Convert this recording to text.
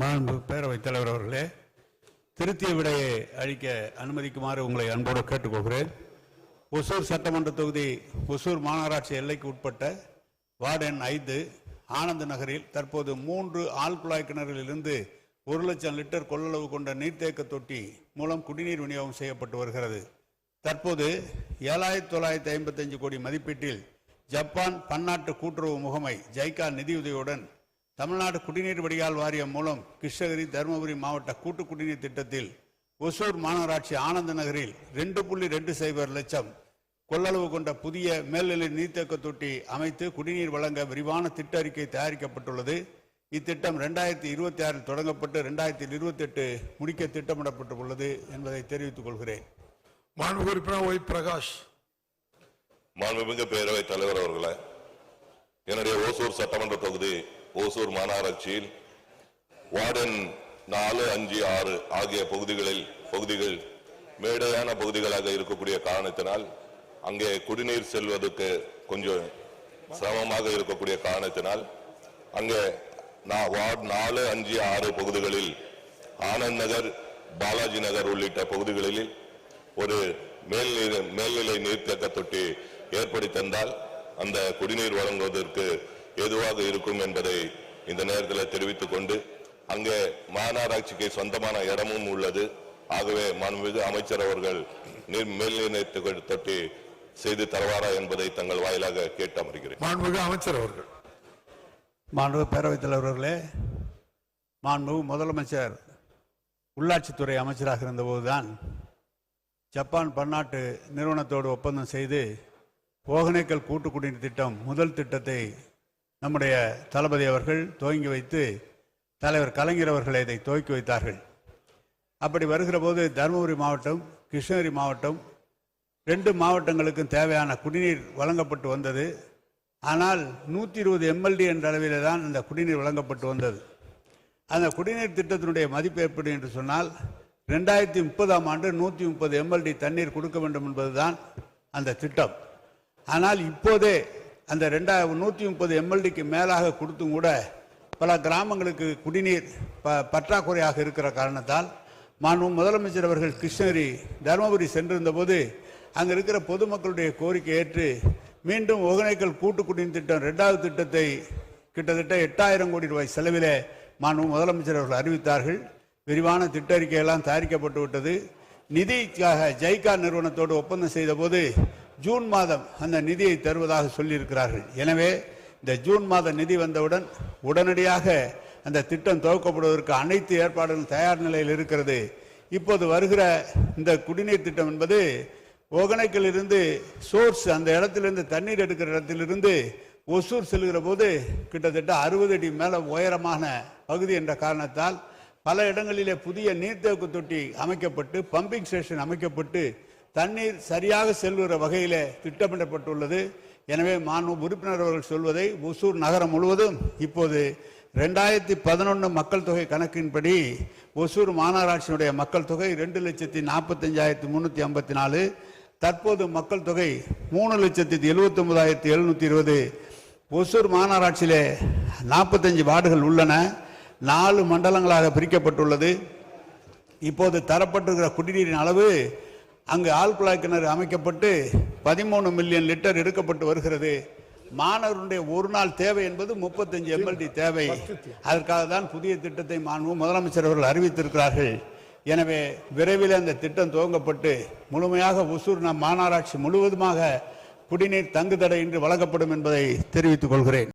மாண்பு பேரவைத் தலைவர் அவர்களே திருத்திய விடையை அளிக்க அனுமதிக்குமாறு உங்களை அன்போடு கேட்டுக்கொள்கிறேன். ஒசூர் சட்டமன்ற தொகுதி ஒசூர் மாநகராட்சி எல்லைக்கு உட்பட்ட வார்டு எண் ஐந்து ஆனந்த நகரில் தற்போது மூன்று ஆழ்குழாய் கிணறுகளிலிருந்து ஒரு லட்சம் லிட்டர் கொள்ளளவு கொண்ட நீர்த்தேக்க தொட்டி மூலம் குடிநீர் விநியோகம் செய்யப்பட்டு வருகிறது. தற்போது ஏழாயிரத்தி தொள்ளாயிரத்தி ஐம்பத்தஞ்சு கோடி மதிப்பீட்டில் ஜப்பான் பன்னாட்டு கூட்டுறவு முகமை ஜைகா நிதியுதவியுடன் தமிழ்நாடு குடிநீர் வடிகால் வாரியம் மூலம் கிருஷ்ணகிரி தருமபுரி மாவட்ட கூட்டு குடிநீர் திட்டத்தில் ஒசூர் மாநகராட்சி ஆனந்த நகரில் ரெண்டு புள்ளி ரெண்டு சைபர் லட்சம் கொள்ளளவு கொண்ட புதிய மேல்நிலை நீர்த்தேக்க தொட்டி அமைத்து குடிநீர் வழங்க விரிவான திட்ட அறிக்கை தயாரிக்கப்பட்டுள்ளது. இத்திட்டம் ரெண்டாயிரத்தி இருபத்தி ஆறில் தொடங்கப்பட்டு ரெண்டாயிரத்தி இருபத்தி எட்டு முடிக்க திட்டமிடப்பட்டுள்ளது என்பதை தெரிவித்துக் கொள்கிறேன். மாண்பு உறுப்பினர் ஒய் பிரகாஷ். மாண்புமிகு பேரவைத் தலைவர் அவர்களே என்னுடைய ஓசூர் சட்டமன்ற தொகுதி ஓசூர் மாநகராட்சியில் வார்டன் நாலு அஞ்சு ஆறு ஆகிய பகுதிகளில் பகுதிகள் மேடையான பகுதிகளாக இருக்கக்கூடிய காரணத்தினால் அங்கே குடிநீர் செல்வதற்கு கொஞ்சம் சிரமமாக இருக்கக்கூடிய காரணத்தினால் அங்கே நான் வார்டு நாலு அஞ்சு ஆறு பகுதிகளில் ஆனந்த் நகர் பாலாஜி நகர் உள்ளிட்ட பகுதிகளில் ஒரு மேல்நிலை மேல்நிலை நீர்த்தேக்க தொட்டி ஏற்படுத்தி தந்தால் அந்த குடிநீர் வழங்குவதற்கு ஏதுவாக இருக்கும் என்பதை இந்த நேரத்தில் தெரிவித்துக் கொண்டு அங்கே மாநகராட்சிக்கு சொந்தமான இடமும் உள்ளது. ஆகவே மாண்புமிகு அமைச்சர் அவர்கள் நீர் மேல்நீர் நீர்த்தேக்க தொட்டி செய்து தருவாரா என்பதை தங்கள் வாயிலாக கேட்டு அமர்கிறேன். மாண்புமிகு அமைச்சர் அவர்கள். மாண்பு பேரவைத் தலைவர்களே மாண்பு முதலமைச்சர் உள்ளாட்சித்துறை அமைச்சராக இருந்தபோதுதான் ஜப்பான் பன்னாட்டு நிறுவனத்தோடு ஒப்பந்தம் செய்து ஓகனேக்கல் கூட்டு குடிநீர் திட்டம் முதல் திட்டத்தை நம்முடைய தளபதி அவர்கள் துவங்கி வைத்து தலைவர் கலைஞர் அவர்கள் இதை துவக்கி வைத்தார்கள். அப்படி வருகிற போது தருமபுரி மாவட்டம் கிருஷ்ணகிரி மாவட்டம் ரெண்டு மாவட்டங்களுக்கும் தேவையான குடிநீர் வழங்கப்பட்டு வந்தது. ஆனால் நூற்றி இருபது எம்எல்டி என்ற அளவிலே தான் அந்த குடிநீர் வழங்கப்பட்டு வந்தது. அந்த குடிநீர் திட்டத்தினுடைய மதிப்பு எப்படி என்று சொன்னால் ரெண்டாயிரத்தி முப்பதாம் ஆண்டு நூற்றி முப்பது எம்எல்டி தண்ணீர் கொடுக்க வேண்டும் என்பதுதான் அந்த திட்டம். ஆனால் இப்போதே அந்த ரெண்டா நூற்றி முப்பது எம்எல்டிக்கு மேலாக கொடுத்தும் கூட பல கிராமங்களுக்கு குடிநீர் ப பற்றாக்குறையாக இருக்கிற காரணத்தால் மாண்பு முதலமைச்சர் அவர்கள் கிருஷ்ணகிரி தருமபுரி சென்றிருந்த போது அங்கே இருக்கிற பொதுமக்களுடைய கோரிக்கை ஏற்று மீண்டும் ஒகனைக்கல் கூட்டு குடிநீர் திட்டம் ரெண்டாவது திட்டத்தை கிட்டத்தட்ட எட்டாயிரம் கோடி ரூபாய் செலவில் மாண்பு முதலமைச்சர் அவர்கள் அறிவித்தார்கள். விரிவான திட்ட அறிக்கையெல்லாம் தயாரிக்கப்பட்டு விட்டது. நிதிக்காக ஜைகா நிறுவனத்தோடு ஒப்பந்தம் செய்த போது ஜூன் மாதம் அந்த நிதியை தருவதாக சொல்லியிருக்கிறார்கள். எனவே இந்த ஜூன் மாத நிதி வந்தவுடன் உடனடியாக அந்த திட்டம் துவக்கப்படுவதற்கு அனைத்து ஏற்பாடுகளும் தயார் நிலையில் இருக்கிறது. இப்போது வருகிற இந்த குடிநீர் திட்டம் என்பது ஒகனைக்கிலிருந்து சோர்ஸ் அந்த இடத்திலிருந்து தண்ணீர் எடுக்கிற இடத்திலிருந்து ஒசூர் செல்கிற போது கிட்டத்தட்ட அறுபது அடி மேலே உயரமான பகுதி என்ற காரணத்தால் பல இடங்களிலே புதிய நீர்த்தேக்கு தொட்டி அமைக்கப்பட்டு பம்பிங் ஸ்டேஷன் அமைக்கப்பட்டு தண்ணீர் சரியாக செல்கிற வகையில் திட்டமிடப்பட்டுள்ளது. எனவே மாண்பு உறுப்பினர் அவர்கள் சொல்வதை ஒசூர் நகரம் முழுவதும் இப்போது ரெண்டாயிரத்தி பதினொன்று மக்கள் தொகை கணக்கின்படி ஒசூர் மாநகராட்சியினுடைய மக்கள் தொகை ரெண்டு லட்சத்தி நாற்பத்தஞ்சாயிரத்தி முந்நூற்றி ஐம்பத்தி நாலு. தற்போது மக்கள் தொகை மூணு லட்சத்தி எழுபத்தொம்போதாயிரத்தி எழுநூற்றி இருபது. ஒசூர் மாநகராட்சியிலே நாற்பத்தஞ்சு வார்டுகள் உள்ளன. நாலு மண்டலங்களாக பிரிக்கப்பட்டுள்ளது. இப்போது தரப்பட்டிருக்கிற குடிநீரின் அளவு அங்கு ஆழ்குழாய் கிணறு அமைக்கப்பட்டு பதிமூணு மில்லியன் லிட்டர் எடுக்கப்பட்டு வருகிறது. மாணவருடைய ஒரு நாள் தேவை என்பது முப்பத்தஞ்சு எம்எல்டி தேவை. அதற்காக தான் புதிய திட்டத்தை மாண்பு முதலமைச்சர் அவர்கள் அறிவித்திருக்கிறார்கள். எனவே விரைவில் அந்த திட்டம் துவங்கப்பட்டு முழுமையாக ஒசூர் நம் மாநகராட்சி முழுவதுமாக குடிநீர் தங்குதடை இன்று வழங்கப்படும் என்பதை தெரிவித்துக் கொள்கிறேன்.